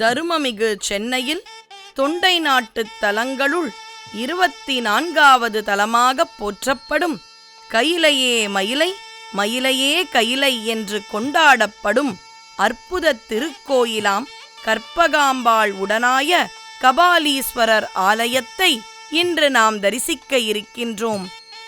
தருமமிகு சென்னையில் தொண்டை நாட்டுத் தலங்களுள் இருபத்தி நான்காவது தலமாகப் போற்றப்படும் கையிலையே மயிலை மயிலையே கையிலை என்று கொண்டாடப்படும் அற்புத திருக்கோயிலாம் கற்பகாம்பாள் உடனாய கபாலீஸ்வரர் ஆலயத்தை இன்று நாம் தரிசிக்க இருக்கின்றோம்.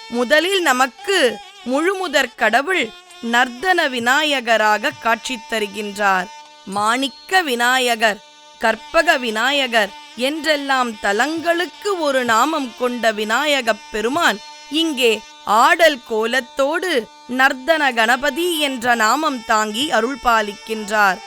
முதலில் நமக்கு முழுமுதற் கடவுள் நர்த்தன விநாயகராக காட்சி தருகின்றார். மாணிக்க விநாயகர் கற்பக விநாயகர் என்றெல்லாம் தலங்களுக்கு ஒரு நாமம் கொண்ட விநாயகப் பெருமான் இங்கே ஆடல் கோலத்தோடு நர்தன கணபதி என்ற நாமம் தாங்கி அருள் பாலிக்கின்றார்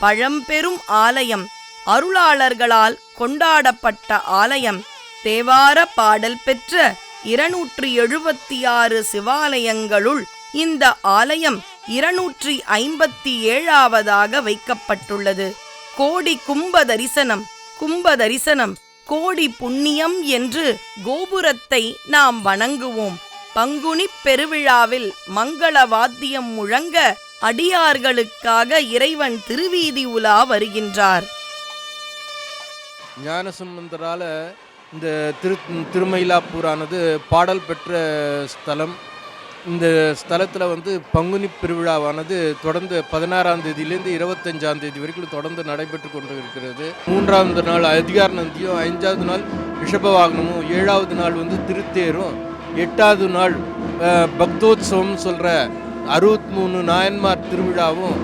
பழம்பெரும் ஆலயம் அருளாளர்களால் கொண்டாடப்பட்ட ஆலயம் தேவார பாடல் பெற்ற இருநூற்றி எழுபத்தி ஆறு சிவாலயங்களுள் இந்த ஆலயம் இருநூற்றி ஐம்பத்தி ஏழாவதாக வைக்கப்பட்டுள்ளது. கோடி கும்ப தரிசனம் கும்ப தரிசனம் கோடி புண்ணியம் என்று கோபுரத்தை நாம் வணங்குவோம். பங்குனிப் பெருவிழாவில் மங்கள வாத்தியம் முழங்க அடியார்களுக்காக இறைவன் திருவீதி உலா வருகின்றார். ஞானசம்பந்தரால இந்த திரு திருமயிலாப்பூரானது பாடல் பெற்ற ஸ்தலம் இந்த ஸ்தலத்தில் வந்து பங்குனி பெருவிழாவானது தொடர்ந்து பதினாறாம் தேதியிலேருந்து இருபத்தஞ்சாம் தேதி வரைக்கும் தொடர்ந்து நடைபெற்று கொண்டு இருக்கிறது மூன்றாவது நாள் அதிகார நந்தியும் ஐந்தாவது நாள் ரிஷப வாகனமும் ஏழாவது நாள் வந்து திருத்தேரும் எட்டாவது நாள் பக்தோத்சவம் சொல்கிற அறுபத்தி மூணு நாயன்மார் திருவிழாவும்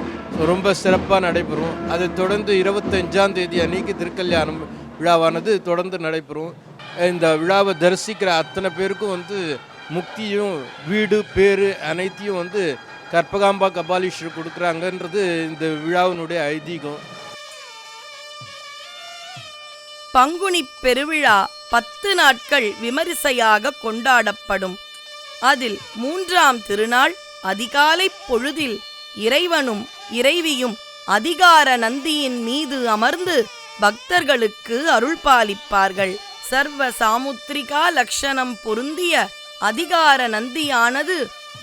ரொம்ப சிறப்பாக நடைபெறும். அதை தொடர்ந்து இருபத்தஞ்சாம் தேதி அன்னைக்கு திருக்கல்யாணம் விழாவானது தொடர்ந்து நடைபெறும். இந்த விழாவை தரிசிக்கிற அத்தனை பேருக்கும் வந்து முக்தியும் வீடு பேர் அனைத்தையும் வந்து கற்பகாம்பா கபாலீஸ்வரர் கொடுக்குறாங்கன்றது இந்த விழாவினுடைய ஐதீகம். பங்குனி பெருவிழா பத்து நாட்கள் விமரிசையாக கொண்டாடப்படும். அதில் மூன்றாம் திருநாள் அதிகாலை பொழுதில் இறைவனும் இறைவியும் அதிகார நந்தியின் மீது அமர்ந்து பக்தர்களுக்கு அருள்பாலிப்பார்கள். சர்வ சாமுத்திரிகா லட்சணம் பொருந்திய அதிகார நந்தியானது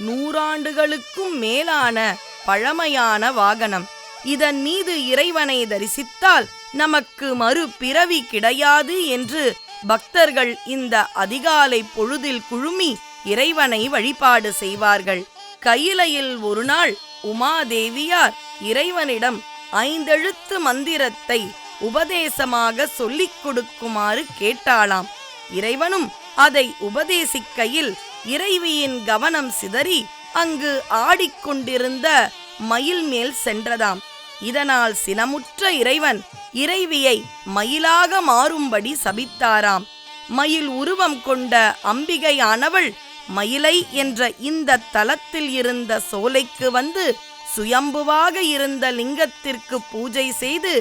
நூறாண்டுகளுக்கும் மேலான பழமையான வாகனம். இதன் மீது இறைவனை தரிசித்தால் நமக்கு மறு பிறவி கிடையாது என்று பக்தர்கள் இந்த அதிகாலை பொழுதில் குழுமி இறைவனை வழிபாடு செய்வார்கள். கையிலையில் ஒரு நாள் உமாதேவியார் இறைவனிடம் ஐந்தெழுத்து மந்திரத்தை உபதேசமாக சொல்லிக் கொடுக்குமாறு கேட்டாளாம். இறைவனும் அதை உபதேசிக்கையில் இறைவியின் கவனம் சிதறி அங்கு ஆடிக்கொண்டிருந்த மயில் மேல் சென்றதாம். இதனால் சினமுற்ற இறைவன் இறைவியை மயிலாக மாறும்படி சபித்தாராம். மயில் உருவம் கொண்ட அம்பிகையானவள் மயிலை என்ற இந்த தலத்தில் இருந்த சோலைக்கு வந்து சுயம்புவாக இருந்த லிங்கத்திற்கு பூஜை செய்து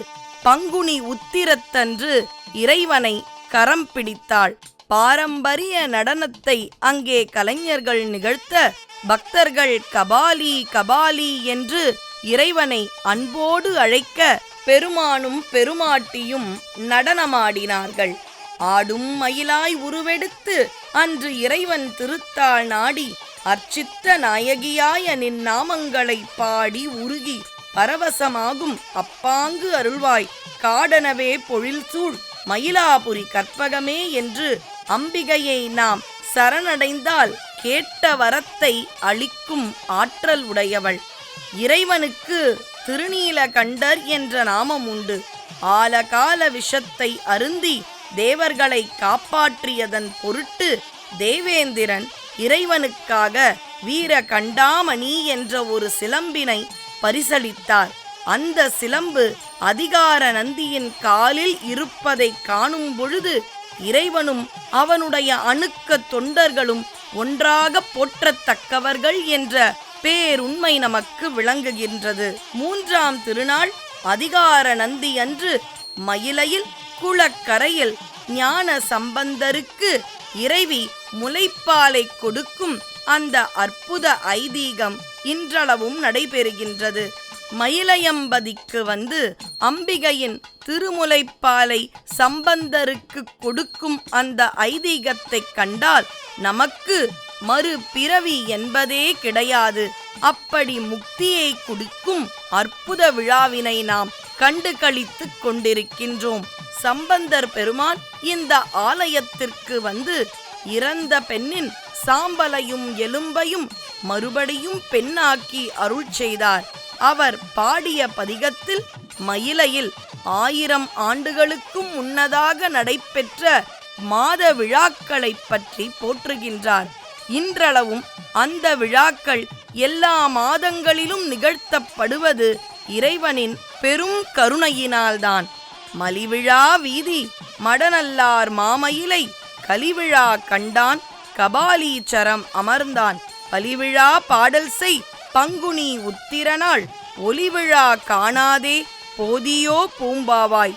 பங்குனி உத்திரத்தன்று இறைவனை கரம் பிடித்தாள். பாரம்பரிய நடனத்தை அங்கே கலைஞர்கள் நிகழ்த்த பக்தர்கள் கபாலி கபாலி என்று இறைவனை அன்போடு அழைக்க பெருமானும் பெருமாட்டியும் நடனமாடினார்கள். ஆடும் மயிலாய் உருவெடுத்து அன்று இறைவன் திருத்தாள் நாடி அர்ச்சித்த நாயகியாய நின் நாமங்களை பாடி உருகி பரவசமாகும் அப்பாங்கு அருள்வாய் காடனவே பொழில்சூழ் மயிலாபுரி கற்பகமே என்று அம்பிகையை நாம் சரணடைந்தால் கேட்ட வரத்தை அளிக்கும் ஆற்றல் உடையவள். இறைவனுக்கு திருநீலகண்டர் என்ற நாமம் உண்டு. ஆலகால விஷத்தை அருந்தி தேவர்களை காப்பாற்றியதன் பொருட்டு தேவேந்திரன் இறைவனுக்காக வீர கண்டாமணி என்ற ஒரு சிலம்பினை பரிசளித்தார். அந்த சிலம்பு அதிகார நந்தியின் காலில் இருப்பதை காணும் பொழுது இறைவனும் அவனுடைய அணுக்க தொண்டர்களும் ஒன்றாக போற்றத்தக்கவர்கள் என்ற பேருண்மை நமக்கு விளங்குகின்றது. மூன்றாம் திருநாள் அதிகார நந்தி அன்று மயிலையில் குளக்கரையில் ஞான சம்பந்தருக்கு இறைவி முலைப்பாலை கொடுக்கும் அந்த அற்புத ஐதீகம் இன்றளவும் நடைபெறுகின்றது. மயிலையம்பதிக்கு வந்து அம்பிகையின் திருமுலைப்பாலை சம்பந்தருக்கு கொடுக்கும் அந்த ஐதீகத்தைக் கண்டால் நமக்கு மறு பிறவி என்பதே கிடையாது. அப்படி முக்தியை கொடுக்கும் அற்புத விழாவினை நாம் கண்டு களித்துக் கொண்டிருக்கின்றோம். சம்பந்தர் பெருமான் இந்த ஆலயத்திற்கு வந்து இறந்த பெண்ணின் சாம்பலையும் எலும்பையும் மறுபடியும் பெண்ணாக்கி அருள் செய்தார். அவர் பாடிய பதிகத்தில் மயிலையில் ஆயிரம் ஆண்டுகளுக்கும் முன்னதாக நடைபெற்ற மாத விழாக்களைப் பற்றி போற்றுகின்றார். இன்றளவும் அந்த விழாக்கள் எல்லா மாதங்களிலும் நிகழ்த்தப்படுவது இறைவனின் பெரும் கருணையினால்தான். மலிவிழா வீதி மடநல்லார் மாமயிலை கலிவிழா கண்டான் கபாலீச்சரம் அமர்ந்தான். பலிவிழா பாடல் செய் பங்குனி உத்திரனாள். ஒலிவிழா காணாதே போதியோ பூம்பாவாய்.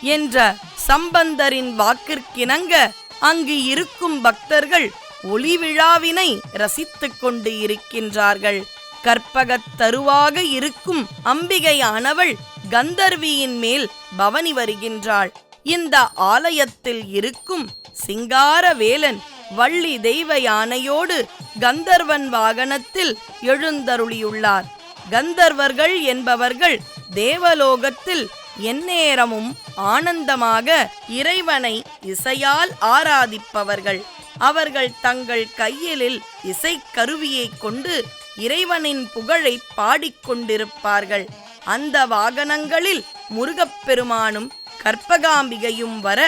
என்ற சம்பந்தரின் வாக்கிற்கிணங்க அங்கு இருக்கும் பக்தர்கள் ஒளிவிழாவினை ரசித்துக் கொண்டு இருக்கின்றார்கள். கற்பகத் தருவாக இருக்கும் அம்பிகையானவள் கந்தர்வியின் மேல் பவனி வருகின்றாள். இந்த ஆலயத்தில் இருக்கும் சிங்கார வேலன் வள்ளி தெய்வ யானையோடு கந்தர்வன் வாகனத்தில் எழுந்தருளியுள்ளார். கந்தர்வர்கள் என்பவர்கள் தேவலோகத்தில் எந்நேரமும் ஆனந்தமாக இறைவனை இசையால் ஆராதிப்பவர்கள். அவர்கள் தங்கள் கையிலில் இசைக்கருவியை கொண்டு இறைவனின் புகழை பாடிக்கொண்டிருப்பார்கள். அந்த வாகனங்களில் முருகப்பெருமானும் கற்பகாம்பிகையும் வர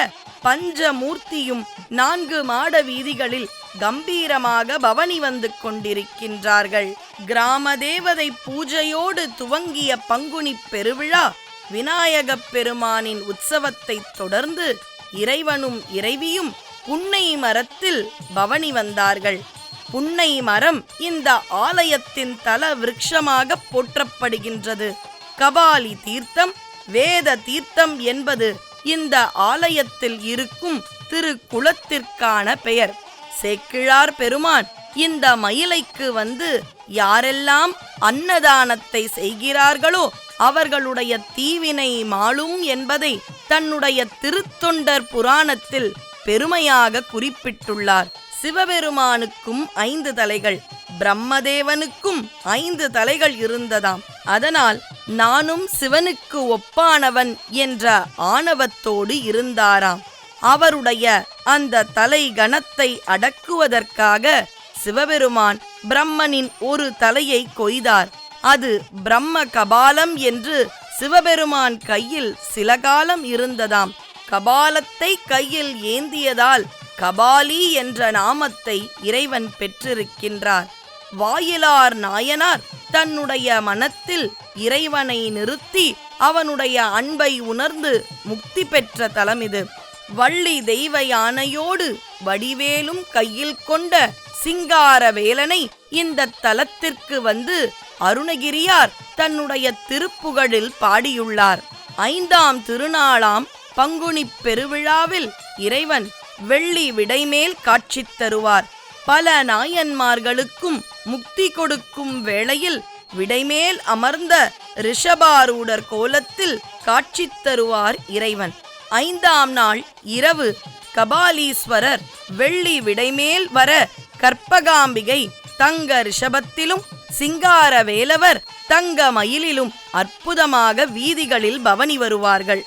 பஞ்சமூர்த்தியும் நான்கு மாட வீதிகளில் கம்பீரமாக பவனி வந்து கொண்டிருக்கின்றார்கள். கிராம தேவதை பூஜையோடு துவங்கிய பங்குனி பெருவிழா விநாயகப் பெருமானின் உற்சவத்தைத் தொடர்ந்து இறைவனும் இறைவியும் புன்னை மரத்தில் பவனி வந்தார்கள். புன்னை மரம் இந்த ஆலயத்தின் தல விருட்சமாக போற்றப்படுகின்றது. கபாலி தீர்த்தம் வேத தீர்த்தம் என்பது இந்த ஆலயத்தில் இருக்கும் திருக்குளத்திற்கான பெயர். சேக்கிழார் பெருமான் இந்த மயிலைக்கு வந்து யாரெல்லாம் அன்னதானத்தை செய்கிறார்களோ அவர்களுடைய தீவினை மாளும் என்பதை தன்னுடைய திருத்தொண்டர் புராணத்தில் பெருமையாக குறிப்பிட்டுள்ளார். சிவபெருமானுக்கும் ஐந்து தலைகள் பிரம்மதேவனுக்கும் ஐந்து தலைகள் இருந்ததாம். அதனால் நானும் சிவனுக்கு ஒப்பானவன் என்ற ஆணவத்தோடு இருந்தாராம். அவருடைய அந்த தலை கணத்தை அடக்குவதற்காக சிவபெருமான் பிரம்மனின் ஒரு தலையை கொய்தார். அது பிரம்ம கபாலம் என்று சிவபெருமான் கையில் சில காலம் இருந்ததாம். கபாலத்தை கையில் ஏந்தியதால் கபாலி என்ற நாமத்தை இறைவன் பெற்றிருக்கின்றார். வாயிலார் நாயனார் தன்னுடைய மனத்தில் இறைவனை நிறுத்தி அவனுடைய அன்பை உணர்ந்து முக்தி பெற்ற தலம் இது. வள்ளி தெய்வ யானையோடு வடிவேலும் கையில் கொண்ட சிங்கார வேலனை இந்த தலத்திற்கு வந்து அருணகிரியார் தன்னுடைய திருப்புகழில் பாடியுள்ளார். ஐந்தாம் திருநாளாம் பங்குனிப் பெருவிழாவில் இறைவன் வெள்ளி விடைமேல் காட்சி தருவார். பல நாயன்மார்களுக்கும் முக்தி கொடுக்கும் வேளையில் விடைமேல் அமர்ந்த ரிஷபாரூடர் கோலத்தில் காட்சி தருவார் இறைவன். ஐந்தாம் நாள் இரவு கபாலீஸ்வரர் வெள்ளி விடைமேல் வர கற்பகாம்பிகை தங்க ரிஷபத்திலும் சிங்கார வேலவர் தங்க மயிலிலும் அற்புதமாக வீதிகளில் பவனி வருவார்கள்.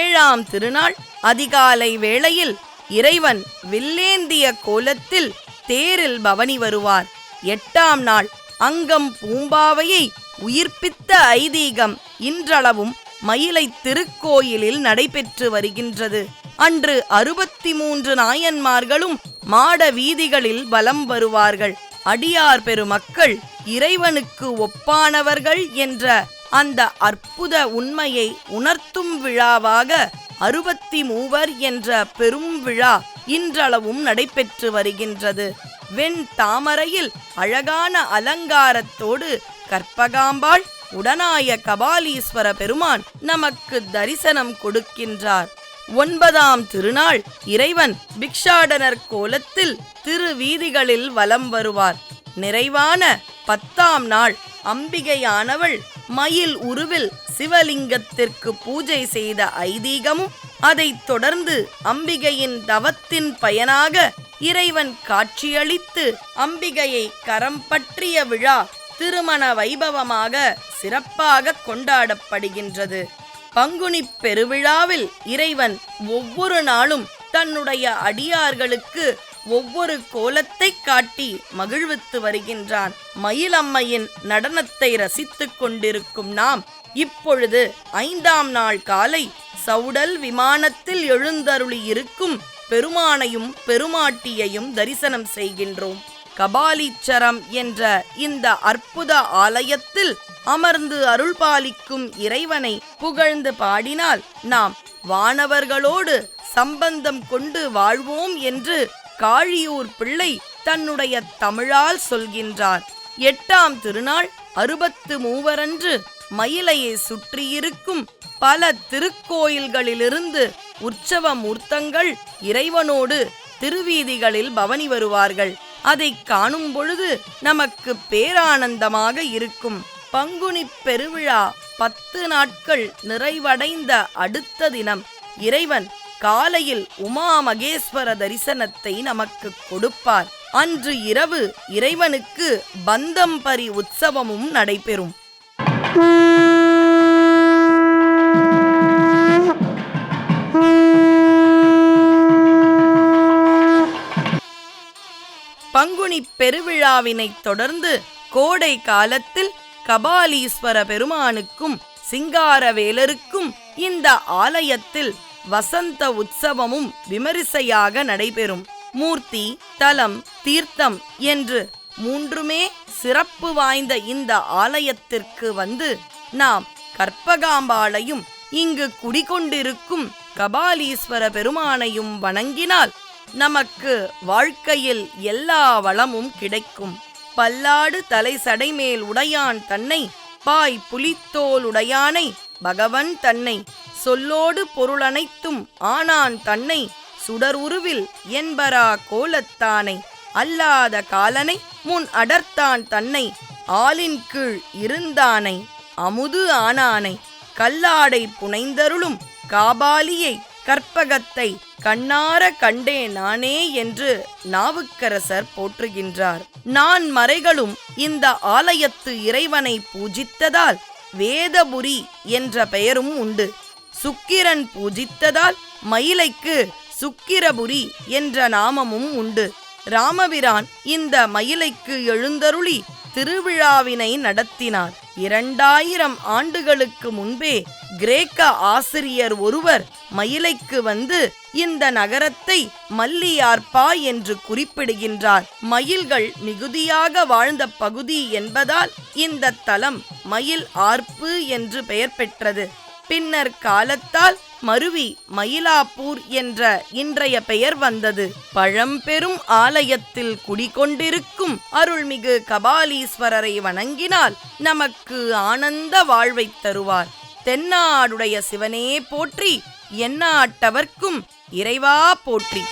ஏழாம் திருநாள் அதிகாலை வேளையில் இறைவன் வில்லேந்திய கோலத்தில் தேரில் பவனி வருவார். எட்டாம் நாள். அங்கம் பூம்பாவையை உயிர்ப்பித்த ஐதீகம் இன்றளவும் மயிலை திருக்கோயிலில் நடைபெற்று வருகின்றது. அன்று அறுபத்தி மூன்று நாயன்மார்களும் மாட வீதிகளில் வலம் வருவார்கள். அடியார் பெருமக்கள் இறைவனுக்கு ஒப்பானவர்கள் என்ற அந்த அற்புத உண்மையை உணர்த்தும் விழாவாக அறுபத்தி மூவர் என்ற பெரும் விழா இன்றளவும் நடைபெற்று வருகின்றது. வெண் தாமரையில் அழகான அலங்காரத்தோடு கற்பகாம்பாள் உடனாய கபாலீஸ்வர பெருமான் நமக்கு தரிசனம் கொடுக்கின்றார். ஒன்பதாம் திருநாள் இறைவன் பிக்ஷாடனர் கோலத்தில் திருவீதிகளில் வலம் வருவார். நிறைவான பத்தாம் நாள் அம்பிகையானவள் மயில் உருவில் சிவலிங்கத்திற்கு பூஜை செய்த ஐதீகமும் அதைத் தொடர்ந்து அம்பிகையின் தவத்தின் பயனாக இறைவன் காட்சியளித்து அம்பிகையை கரம் பற்றிய விழா திருமண வைபவமாக சிறப்பாக கொண்டாடப்படுகின்றது. பங்குனிப் பெருவிழாவில் இறைவன் ஒவ்வொரு நாளும் தன்னுடைய அடியார்களுக்கு ஒவ்வொரு கோலத்தை காட்டி மகிழ்வித்து வருகின்றான். மயிலம்மையின் நடனத்தை ரசித்துக் கொண்டிருக்கும் நாம் இப்பொழுது ஐந்தாம் நாள் காலை சவுடல் விமானத்தில் எழுந்தருளி இருக்கும் பெருமானையும் பெருமாட்டியையும் தரிசனம் செய்கின்றோம். கபாலீச்சரம் என்ற இந்த அற்புத ஆலயத்தில் அமர்ந்து அருள்பாலிக்கும் இறைவனை புகழ்ந்து பாடினால் நாம் வானவர்களோடு சம்பந்தம் கொண்டு வாழ்வோம் என்று காழியூர் பிள்ளை தன்னுடைய தமிழால் சொல்கின்றார். எட்டாம் திருநாள் அறுபத்து மூவரன்று மயிலையை சுற்றியிருக்கும் பல திருக்கோயில்களிலிருந்து உற்சவ மூர்த்தங்கள் இறைவனோடு திருவீதிகளில் பவனி வருவார்கள். அதை காணும் பொழுது நமக்கு பேரானந்தமாக இருக்கும். பங்குனிப் பெருவிழா பத்து நாட்கள் நிறைவடைந்த அடுத்த தினம் இறைவன் காலையில் உமா மகேஸ்வர தரிசனத்தை நமக்கு கொடுப்பார். அன்று இரவு இறைவனுக்கு பந்தம்பரி உற்சவமும் நடைபெறும். பங்குனி பெருவிழாவினை தொடர்ந்து கோடை காலத்தில் கபாலீஸ்வர பெருமானுக்கும் சிங்காரவேலருக்கும் இந்த ஆலயத்தில் வசந்த உற்சவமும் விமரிசையாக நடைபெறும். மூர்த்தி தலம் தீர்த்தம் என்று மூன்றுமே சிறப்பு வாய்ந்த இந்த ஆலயத்திற்கு வந்து நாம் கற்பகாம்பாளையும் இங்கு குடிகொண்டிருக்கும் கபாலீஸ்வர பெருமானையும் வணங்கினால் நமக்கு வாழ்க்கையில் எல்லா வளமும் கிடைக்கும். பல்லாடு தலை சடைமேல் உடையான் தன்னை பாய் புலித்தோல் உடையானை பகவன் தன்னை சொல்லோடு பொருளனைத்தும் ஆனான் தன்னை சுடர் உருவில் என்பரா கோலத்தானை. அல்லாத காலனை முன் அடர்த்தான் தன்னை. ஆலின் கீழ் இருந்தானை அமுது ஆனானை. கல்லாடை புனைந்தருளும் காபாலியை கற்பகத்தை கண்ணார கண்டே நானே என்று நாவுக்கரசர் போற்றுகின்றார். நான் மறைகளும் இந்த ஆலயத்து இறைவனை பூஜித்ததால் வேதபுரி என்ற பெயரும் உண்டு. சுக்கிரன் பூஜித்ததால் மயிலைக்கு சுக்கிரபுரி என்ற நாமமும் உண்டு. ராமபிரான் இந்த மயிலைக்கு எழுந்தருளி திருவிழாவினை நடத்தினார். இரண்டாயிரம் ஆண்டுகளுக்கு முன்பே கிரேக்க ஆசிரியர் ஒருவர் மயிலைக்கு வந்து இந்த நகரத்தை மல்லியார்பா என்று குறிப்பிடுகின்றார். மயில்கள் மிகுதியாக வாழ்ந்த பகுதி என்பதால் இந்த தலம் மயில் ஆர்ப்பு என்று பெயர் பெற்றது. பின்னர் காலத்தால் மருவி மயிலாப்பூர் என்ற இன்றைய பெயர் வந்தது. பழம்பெரும் ஆலயத்தில் குடிகொண்டிருக்கும் அருள்மிகு கபாலீஸ்வரரை வணங்கினால் நமக்கு ஆனந்த வாழ்வை தருவார். தென்னாடுடைய சிவனே போற்றி எண்ணாட்டவர்க்கும் இறைவா போற்றி.